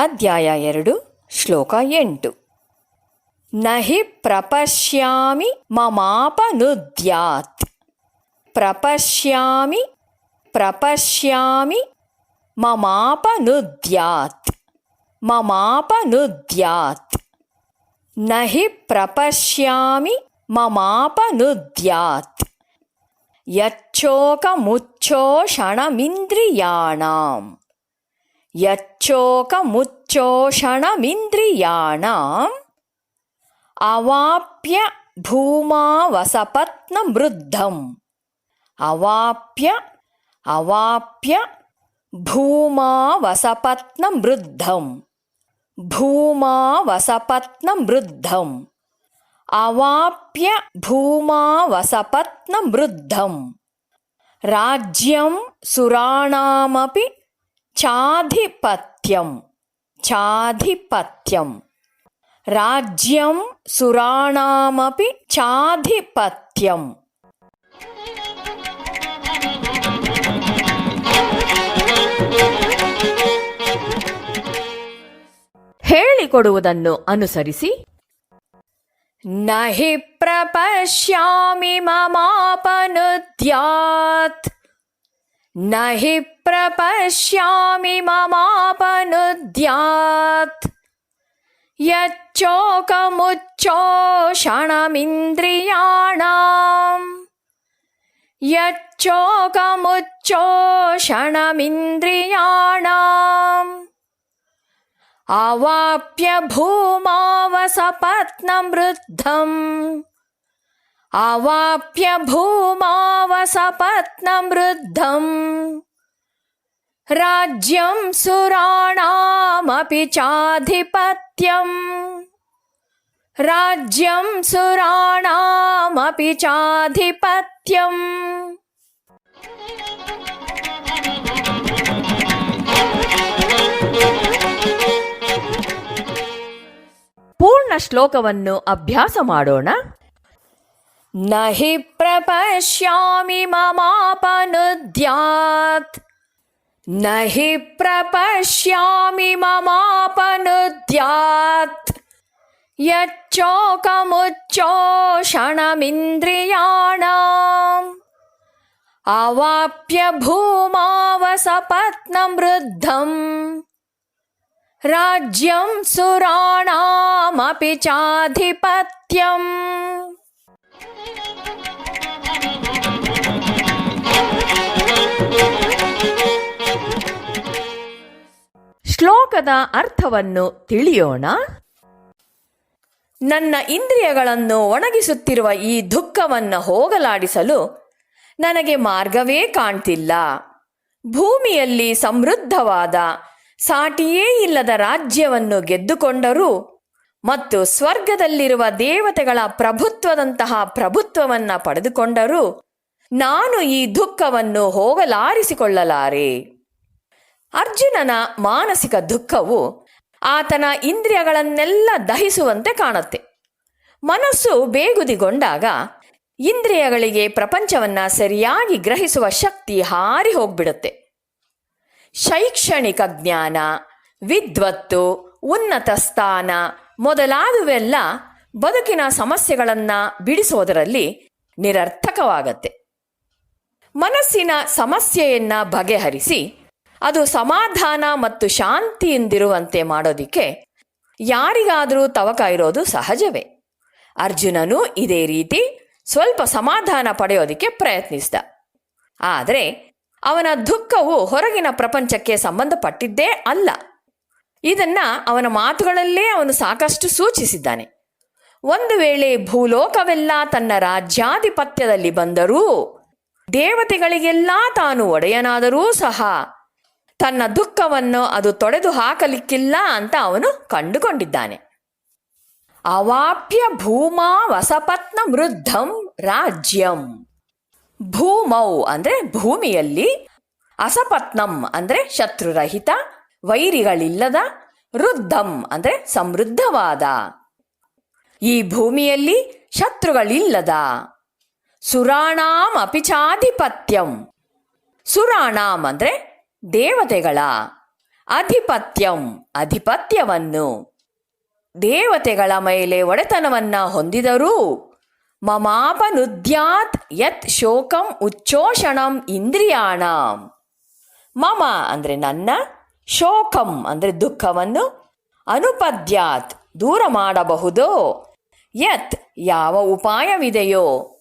ಅಧ್ಯಾಯ ಎರಡು ಶ್ಲೋಕ ಎಂಟು ನಹಿ ಪ್ರಪಶ್ಯಾಮಿ ಮಮಾಪನುದ್ಯಾತ್ ಪ್ರಪಶ್ಯಾಮಿ ಪ್ರಪಶ್ಯಾಮಿ ಮಮಾಪನುದ್ಯಾತ್ ಮಮಾಪನುದ್ಯಾತ್ ನಹಿ ಪ್ರಪಶ್ಯಾಮಿ ಮಮಾಪನುದ್ಯಾತ್ ಯಚ್ಚೋಕಮುಚ್ಚೋಷಣಮಿಂದ್ರಿಯಾಣಾಂ ಯಚ್ಚೋಕಮುಚ್ಚೋಷಣಮಿಂದ್ರಿಯಾಣಾಂ ಅವಾಪ್ಯ ಭೂಮಾವಸಪತ್ನಮೃದ್ಧಂ ಅವಾಪ್ಯ ಅವಾಪ್ಯ ಭೂಮಾವಸಪತ್ನಮೃದ್ಧಂ ಭೂಮಾವಸಪತ್ನಮೃದ್ಧಂ ಅವಾಪ್ಯ ಭೂಮಾವಸಪತ್ನಮೃದ್ಧಂ ರಾಜ್ಯಂ ಸುರಾಣಾಮಪಿ ಚಾಧಿಪತ್ಯಂ ಚಾಧಿಪತ್ಯಂ ರಾಜ್ಯಂ ಸುರಾಣಾಮಪಿ ಚಾಧಿಪತ್ಯಂ ಹೇಳಿಕೊಡುವುದನ್ನು ಅನುಸರಿಸಿ. ನಹಿ ಹಿ ಪ್ರಪಶ್ಯಾಮಿ ಮಮಾಪನುದ್ಯಾತ್। न हि प्रपश्यामि ममापनुद्यात्। यच्चोकमुच्चोषणमिन्द्रियाणाम् यच्चोकमुच्चोषणमिन्द्रियाणाम् अवाप्यभूमावसपत्न वृद्धम् ಅವಾಪ್ಯ ಭೂಮಾವಸಪತ್ನಮೃದ್ಧಂ राज्यं सुराणामपि चाधिपत्यम् राज्यं सुराणामपि चाधिपत्यम् ಪೂರ್ಣ ಶ್ಲೋಕವನ್ನು ಅಭ್ಯಾಸ ಮಾಡೋಣ न हि प्रपश्यामि ममापनुद्यात्। न हि प्रपश्यामि ममापनुद्यात्। यच्चोकमुच्चोषणमिन्द्रियाणाम्। अवाप्य अवाप्यभूमावसपत्नरुद्धम् राज्यं सुराणामपि चाधिपत्यम्। ಶ್ಲೋಕದ ಅರ್ಥವನ್ನು ತಿಳಿಯೋಣ. ನನ್ನ ಇಂದ್ರಿಯಗಳನ್ನು ಒಣಗಿಸುತ್ತಿರುವ ಈ ದುಃಖವನ್ನು ಹೋಗಲಾಡಿಸಲು ನನಗೆ ಮಾರ್ಗವೇ ಕಾಣ್ತಿಲ್ಲ. ಭೂಮಿಯಲ್ಲಿ ಸಮೃದ್ಧವಾದ ಸಾಟಿಯೇ ಇಲ್ಲದ ರಾಜ್ಯವನ್ನು ಗೆದ್ದುಕೊಂಡರೂ ಮತ್ತು ಸ್ವರ್ಗದಲ್ಲಿರುವ ದೇವತೆಗಳ ಪ್ರಭುತ್ವದಂತಹ ಪ್ರಭುತ್ವವನ್ನು ಪಡೆದುಕೊಂಡರೂ ನಾನು ಈ ದುಃಖವನ್ನು ಹೋಗಲಾರಿಸಿಕೊಳ್ಳಲಾರೆ ಅರ್ಜುನನ ಮಾನಸಿಕ ದುಃಖವು ಆತನ ಇಂದ್ರಿಯಗಳನ್ನೆಲ್ಲ ದಹಿಸುವಂತೆ ಕಾಣುತ್ತೆ. ಮನಸ್ಸು ಬೇಗುದಿಗೊಂಡಾಗ ಇಂದ್ರಿಯಗಳಿಗೆ ಪ್ರಪಂಚವನ್ನ ಸರಿಯಾಗಿ ಗ್ರಹಿಸುವ ಶಕ್ತಿ ಹಾರಿ ಹೋಗ್ಬಿಡುತ್ತೆ. ಶೈಕ್ಷಣಿಕ ಜ್ಞಾನ, ವಿದ್ವತ್ತು, ಉನ್ನತ ಸ್ಥಾನ ಮೊದಲಾದವೆಲ್ಲ ಬದುಕಿನ ಸಮಸ್ಯೆಗಳನ್ನು ಬಿಡಿಸೋದರಲ್ಲಿ ನಿರರ್ಥಕವಾಗತ್ತೆ. ಮನಸ್ಸಿನ ಸಮಸ್ಯೆಯನ್ನ ಬಗೆಹರಿಸಿ ಅದು ಸಮಾಧಾನ ಮತ್ತು ಶಾಂತಿಯಿಂದಿರುವಂತೆ ಮಾಡೋದಿಕ್ಕೆ ಯಾರಿಗಾದರೂ ತವಕ ಇರೋದು ಸಹಜವೇ. ಅರ್ಜುನನು ಇದೇ ರೀತಿ ಸ್ವಲ್ಪ ಸಮಾಧಾನ ಪಡೆಯೋದಿಕ್ಕೆ ಪ್ರಯತ್ನಿಸಿದ. ಆದರೆ ಅವನ ದುಃಖವು ಹೊರಗಿನ ಪ್ರಪಂಚಕ್ಕೆ ಸಂಬಂಧಪಟ್ಟಿದ್ದೇ ಅಲ್ಲ. ಇದನ್ನ ಅವನ ಮಾತುಗಳಲ್ಲೇ ಅವನು ಸಾಕಷ್ಟು ಸೂಚಿಸಿದ್ದಾನೆ. ಒಂದು ವೇಳೆ ಭೂಲೋಕವೆಲ್ಲ ತನ್ನ ರಾಜ್ಯಾಧಿಪತ್ಯದಲ್ಲಿ ಬಂದರೂ ದೇವತೆಗಳಿಗೆಲ್ಲ ತಾನು ಒಡೆಯನಾದರೂ ಸಹ ತನ್ನ ದುಃಖವನ್ನು ಅದು ತೊಡೆದು ಹಾಕಲಿಕ್ಕಿಲ್ಲ ಅಂತ ಅವನು ಕಂಡುಕೊಂಡಿದ್ದಾನೆ. ಅವಾಪ್ಯ ಭೂಮಾ ವಸಪತ್ನ ವೃದ್ಧಂ ರಾಜ್ಯಂ. ಭೂಮೌ ಅಂದ್ರೆ ಭೂಮಿಯಲ್ಲಿ, ಅಸಪತ್ನಂ ಅಂದ್ರೆ ಶತ್ರುರಹಿತ, ವೈರಿಗಳಿಲ್ಲದ, ವೃದ್ಧಂ ಅಂದ್ರೆ ಸಮೃದ್ಧವಾದ. ಈ ಭೂಮಿಯಲ್ಲಿ ಶತ್ರುಗಳಿಲ್ಲದ. ಸುರಾಣಾಂ ಅಪಿಚಾಧಿಪತ್ಯಂ. ಸುರಾಣಾಂ ಅಂದ್ರೆ ದೇವತೆಗಳ ಅಧಿಪತ್ಯಂ, ಅಧಿಪತ್ಯವನ್ನು ದೇವತೆಗಳ ಮೇಲೆ ಒಡೆತನವನ್ನ ಹೊಂದಿದರೂ ಮಮಾಪನುದ್ಯಾತ್ ಯತ್ ಶೋಕಂ ಉಚ್ಚೋಷಣಂ ಇಂದ್ರಿಯಾಣಂ. ಮಮ ಅಂದರೆ ನನ್ನ, ಶೋಕಂ ಅಂದರೆ ದುಃಖವನ್ನು ಅನುಪದ್ಯಾತ್ ದೂರ ಮಾಡಬಹುದು? ಯತ್ ಯಾವ ಉಪಾಯವಿದೆಯೋ?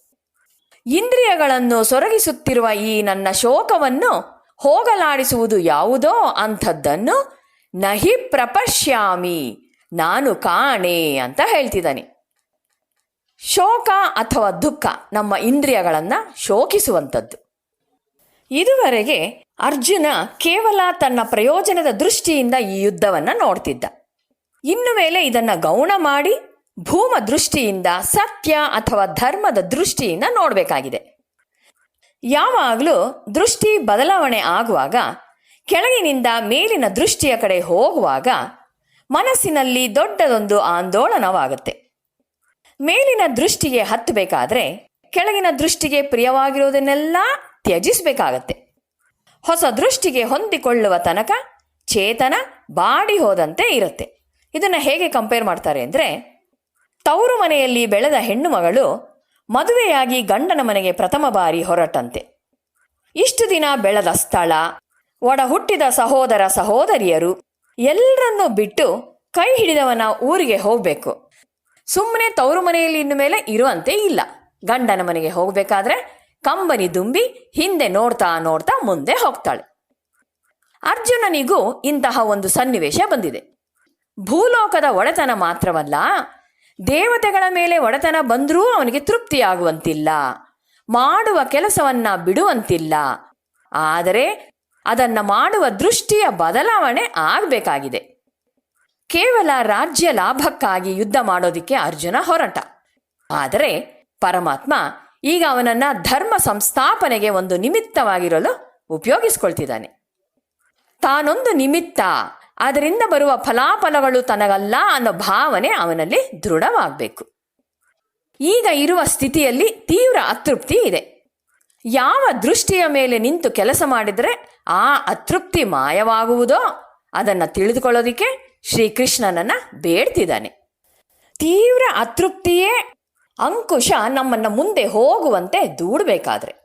ಇಂದ್ರಿಯಗಳನ್ನು ಸೊರಗಿಸುತ್ತಿರುವ ಈ ನನ್ನ ಶೋಕವನ್ನು ಹೋಗಲಾಡಿಸುವುದು ಯಾವುದೋ ಅಂಥದ್ದನ್ನು ನಹಿ ಪ್ರಪಶ್ಯಾಮಿ, ನಾನು ಕಾಣೆ ಅಂತ ಹೇಳ್ತಿದ್ದಾನೆ. ಶೋಕ ಅಥವಾ ದುಃಖ ನಮ್ಮ ಇಂದ್ರಿಯಗಳನ್ನು ಶೋಕಿಸುವಂಥದ್ದು. ಇದುವರೆಗೆ ಅರ್ಜುನ ಕೇವಲ ತನ್ನ ಪ್ರಯೋಜನದ ದೃಷ್ಟಿಯಿಂದ ಈ ಯುದ್ಧವನ್ನು ನೋಡ್ತಿದ್ದ. ಇನ್ನು ಮೇಲೆ ಇದನ್ನು ಗೌಣ ಮಾಡಿ ಭೂಮ ದೃಷ್ಟಿಯಿಂದ ಸತ್ಯ ಅಥವಾ ಧರ್ಮದ ದೃಷ್ಟಿಯಿಂದ ನೋಡಬೇಕಾಗಿದೆ. ಯಾವಾಗಲೂ ದೃಷ್ಟಿ ಬದಲಾವಣೆ ಆಗುವಾಗ, ಕೆಳಗಿನಿಂದ ಮೇಲಿನ ದೃಷ್ಟಿಯ ಕಡೆ ಹೋಗುವಾಗ ಮನಸ್ಸಿನಲ್ಲಿ ದೊಡ್ಡದೊಂದು ಆಂದೋಲನವಾಗುತ್ತೆ. ಮೇಲಿನ ದೃಷ್ಟಿಗೆ ಹತ್ತಬೇಕಾದ್ರೆ ಕೆಳಗಿನ ದೃಷ್ಟಿಗೆ ಪ್ರಿಯವಾಗಿರುವುದನ್ನೆಲ್ಲ ತ್ಯಜಿಸಬೇಕಾಗತ್ತೆ. ಹೊಸ ದೃಷ್ಟಿಗೆ ಹೊಂದಿಕೊಳ್ಳುವ ತನಕ ಚೇತನ ಬಾಡಿ ಹೋದಂತೆ ಇರುತ್ತೆ. ಇದನ್ನು ಹೇಗೆ ಕಂಪೇರ್ ಮಾಡ್ತಾರೆ ಅಂದರೆ, ತವರು ಮನೆಯಲ್ಲಿ ಬೆಳೆದ ಹೆಣ್ಣು ಮಗಳು ಮದುವೆಯಾಗಿ ಗಂಡನ ಮನೆಗೆ ಪ್ರಥಮ ಬಾರಿ ಹೊರಟಂತೆ. ಇಷ್ಟು ದಿನ ಬೆಳೆದ ಸ್ಥಳ ಒಡ ಹುಟ್ಟಿದ ಸಹೋದರ ಸಹೋದರಿಯರು ಎಲ್ಲರನ್ನೂ ಬಿಟ್ಟು ಕೈ ಹಿಡಿದವನ ಊರಿಗೆ ಹೋಗಬೇಕು. ಸುಮ್ಮನೆ ತವರು ಮನೆಯಲ್ಲಿ ಇನ್ನು ಮೇಲೆ ಇರುವಂತೆ ಇಲ್ಲ. ಗಂಡನ ಮನೆಗೆ ಹೋಗಬೇಕಾದ್ರೆ ಕಂಬನಿ ದುಂಬಿ ಹಿಂದೆ ನೋಡ್ತಾ ನೋಡ್ತಾ ಮುಂದೆ ಹೋಗ್ತಾಳೆ. ಅರ್ಜುನನಿಗೂ ಇಂತಹ ಒಂದು ಸನ್ನಿವೇಶ ಬಂದಿದೆ. ಭೂಲೋಕದ ಒಡೆತನ ಮಾತ್ರವಲ್ಲ ದೇವತೆಗಳ ಮೇಲೆ ಒಡೆತನ ಬಂದರೂ ಅವನಿಗೆ ತೃಪ್ತಿಯಾಗುವಂತಿಲ್ಲ. ಮಾಡುವ ಕೆಲಸವನ್ನ ಬಿಡುವಂತಿಲ್ಲ. ಆದರೆ ಅದನ್ನ ಮಾಡುವ ದೃಷ್ಟಿಯ ಬದಲಾವಣೆ ಆಗಬೇಕಾಗಿದೆ. ಕೇವಲ ರಾಜ್ಯ ಲಾಭಕ್ಕಾಗಿ ಯುದ್ಧ ಮಾಡೋದಿಕ್ಕೆ ಅರ್ಜುನ ಹೊರಟ. ಆದರೆ ಪರಮಾತ್ಮ ಈಗ ಅವನನ್ನ ಧರ್ಮ ಸಂಸ್ಥಾಪನೆಗೆ ಒಂದು ನಿಮಿತ್ತವಾಗಿರಲು ಉಪಯೋಗಿಸ್ಕೊಳ್ತಿದ್ದಾನೆ. ತಾನೊಂದು ನಿಮಿತ್ತ ಅದರಿಂದ ಬರುವ ಫಲಾಫಲಗಳು ತನಗಲ್ಲ ಅನ್ನೋ ಭಾವನೆ ಅವನಲ್ಲಿ ದೃಢವಾಗಬೇಕು. ಈಗ ಇರುವ ಸ್ಥಿತಿಯಲ್ಲಿ ತೀವ್ರ ಅತೃಪ್ತಿ ಇದೆ. ಯಾವ ದೃಷ್ಟಿಯ ಮೇಲೆ ನಿಂತು ಕೆಲಸ ಮಾಡಿದರೆ ಆ ಅತೃಪ್ತಿ ಮಾಯವಾಗುವುದೋ ಅದನ್ನು ತಿಳಿದುಕೊಳ್ಳೋದಿಕ್ಕೆ ಶ್ರೀಕೃಷ್ಣನನ್ನ ಬೇಡ್ತಿದ್ದಾನೆ. ತೀವ್ರ ಅತೃಪ್ತಿಯೇ ಅಂಕುಶ ನಮ್ಮನ್ನು ಮುಂದೆ ಹೋಗುವಂತೆ ದೂಡಬೇಕಾದ್ರೆ.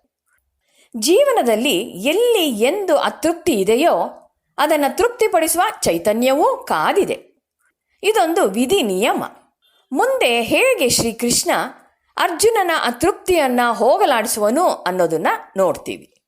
ಜೀವನದಲ್ಲಿ ಎಲ್ಲಿ ಎಂದು ಅತೃಪ್ತಿ ಇದೆಯೋ ಅದನ್ನು ತೃಪ್ತಿಪಡಿಸುವ ಚೈತನ್ಯವೂ ಕಾದಿದೆ. ಇದೊಂದು ವಿಧಿ ನಿಯಮ. ಮುಂದೆ ಹೇಗೆ ಶ್ರೀಕೃಷ್ಣ ಅರ್ಜುನನ ಅತೃಪ್ತಿಯನ್ನ ಹೋಗಲಾಡಿಸುವನು ಅನ್ನೋದನ್ನ ನೋಡ್ತೀವಿ.